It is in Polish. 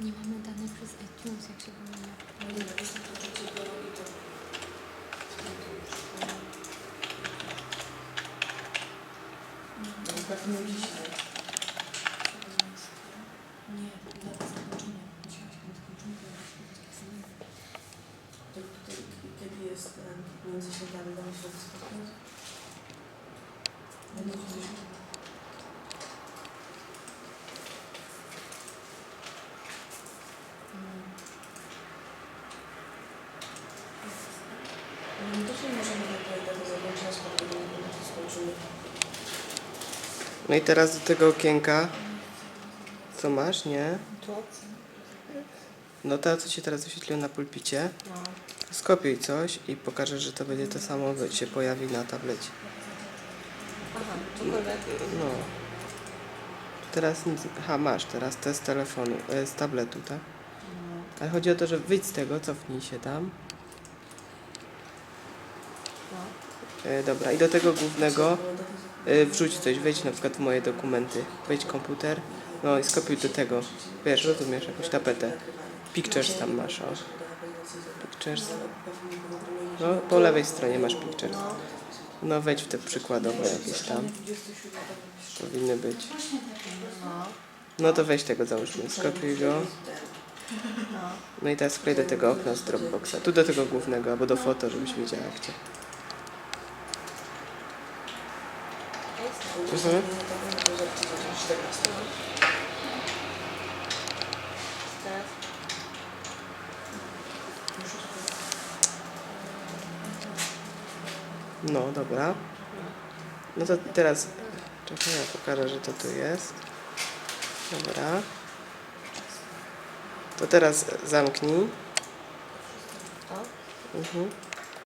Nie mamy danych przez iTunes, jak się wymienia. No nie, to jest to trzeciego i to... No, pewnie dzisiaj. Nie, data zakończenia. Musiałaś mieć zakończenie, to kiedy jest między świętami, damy się spotkać? Chodzić. Możemy tego zakończenia spotkania, bo. No i teraz do tego okienka. Co masz? Nie? Tu? No to, co ci teraz wyświetliło na pulpicie. No. Skopiuj coś i pokażę, że to będzie to samo się pojawi na tablecie. Aha. No. Teraz nic. Aha, masz teraz z telefonu, e, z tabletu, tak? Ale chodzi o to, że wyjdź z tego, cofnij się tam. E, dobra, i do tego głównego e, wrzuć coś, wejdź na przykład w moje dokumenty. Wejdź komputer, no i skopiuj do tego. Wiesz, rozumiesz, jakąś tapetę. Pictures tam masz, o. Pictures. No, po lewej stronie masz pictures. No. Wejdź w te przykładowe jakieś tam. Powinny być. No. To weź tego załóżmy, skopiuj go. No. I teraz wklej do tego okna z Dropboxa. Tu do tego głównego, albo do foto, żebyś wiedziała jak Mhm. No dobra. No to teraz, czekaj, ja pokażę, że to tu jest. Dobra. To teraz zamknij. Mhm.